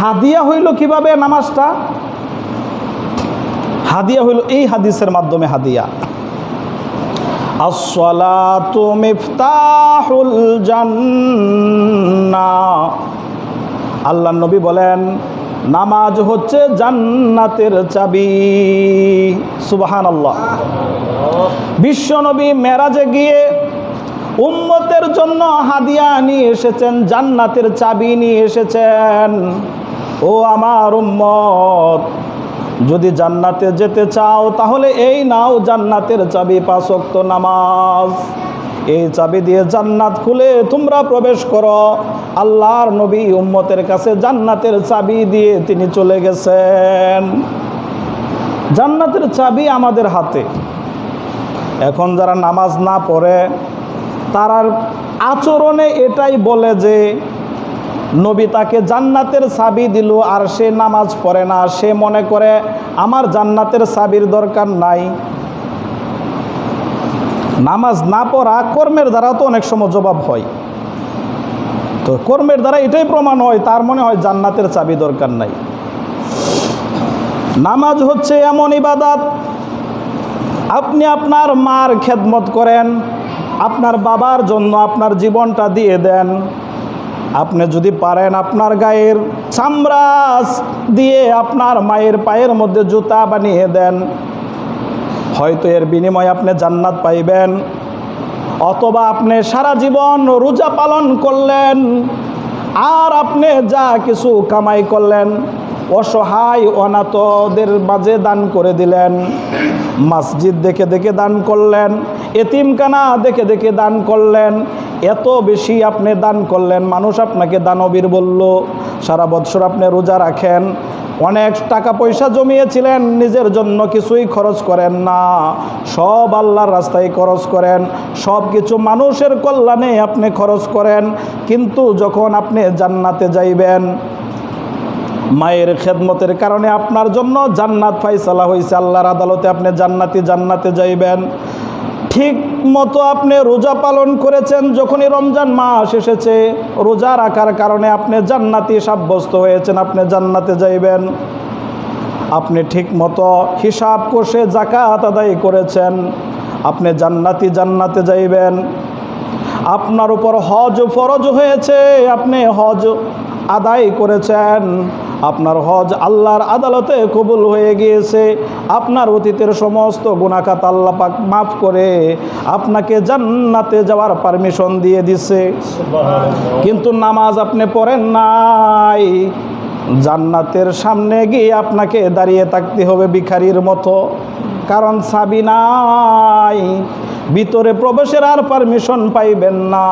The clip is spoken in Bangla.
হাদিয়া হইল কীভাবে নামাজটা? হাদিয়া হইল এই হাদিসের মাধ্যমে হাদিয়া। আল্লাহ নবী বলেন, নামাজ হচ্ছে জান্নাতের চাবি। সুবাহান আল্লাহ বিশ্বনবী মেরাজে গিয়ে উম্মতের জন্য হাদিয়া নিয়ে এসেছেন, জান্নাতের চাবি নিয়ে এসেছেন। ও আমার উম্মত, যদি জান্নাতে যেতে চাও, তাহলে এই নাও জান্নাতের চাবি পাঁচক্ত নামাজ। এই চাবি দিয়ে জান্নাত খুলে তোমরা প্রবেশ করো। আল্লাহর নবী উম্মতের কাছে জান্নাতের চাবি দিয়ে তিনি চলে গেছেন। জান্নাতের চাবি আমাদের হাতে। এখন যারা নামাজ না পড়ে, তারার আচরণে এটাই বলে যে নবী তাকে জান্নাতের চাবি দিল আর সে নামাজ পড়ে না। সে মনে করে, আমার জান্নাতের চাবির দরকার নাই। নামাজ না পড়া কর্মের দ্বারা তো অনেক সময় জবাব হয়। তো কর্মের দ্বারা এটাই প্রমাণ হয়, তার মনে হয় জান্নাতের চাবি দরকার নাই। নামাজ হচ্ছে এমন ইবাদাত, আপনি আপনার মার খেদমত করেন, আপনার বাবার জন্য আপনার জীবনটা দিয়ে দেন। আপনি যদি পারেন আপনার গায়ের চামড়াস দিয়ে আপনার মায়ের পায়ের মধ্যে জুতা বানিয়ে দেন। হয়তো এর বিনিময়ে আপনি জান্নাত পাইবেন। অথবা আপনি সারা জীবন রোজা পালন করলেন, আর আপনি যা কিছু কামাই করলেন, অসহায় অনাথদের মাঝে দান করে দিলেন। মসজিদ দেখে দেখে দান করলেন, এতিমখানা দেখে দেখে দান করলেন এত বেশি আপনি দান করলেন, মানুষ আপনাকে দানবীর বলল, সারা বৎসর আপনি রোজা রাখেন, অনেক টাকা পয়সা জমিয়েছিলেন, নিজের জন্য কিছুই খরচ করেন না, সব আল্লাহর রাস্তায় খরচ করেন সব কিছু মানুষের কল্যাণে আপনি খরচ করেন, কিন্তু যখন আপনি জান্নাতে যাইবেন, মায়ের খেদমতের কারণে আপনার জন্য জান্নাত ফাইসালা হয়েছে আল্লাহর আদালতে আপনি জান্নাতি জান্নাতে যাইবেন ঠিক মতো আপনি রোজা পালন করেছেন, যখনই রমজান মাস এসেছে, রোজা রাখার কারণে আপনি জান্নাতি সাব্যস্ত হয়েছেন, আপনি জান্নাতে যাইবেন। আপনি ঠিক মতো হিসাব কষে জাকাত আদায় করেছেন, আপনি জান্নাতি জান্নাতে যাইবেন। আপনার উপর হজ ফরজ হয়েছে, আপনি হজ আদায় করেছেন। আপনার হজ আল্লাহর আদালতে কবুল হয়ে গিয়েছে আপনার অতীতের সমস্ত গুণাখাত আল্লাহ পাক মাফ করে আপনাকে জান্নাতে যাওয়ার পারমিশন দিয়ে দিছে। কিন্তু নামাজ আপনি পড়েন নাই জান্নাতের সামনে গিয়ে আপনাকে দাঁড়িয়ে থাকতে হবে ভিখারির মতো। কারণ সাবি নাই ভিতরে প্রবেশের আর পারমিশন পাইবেন না।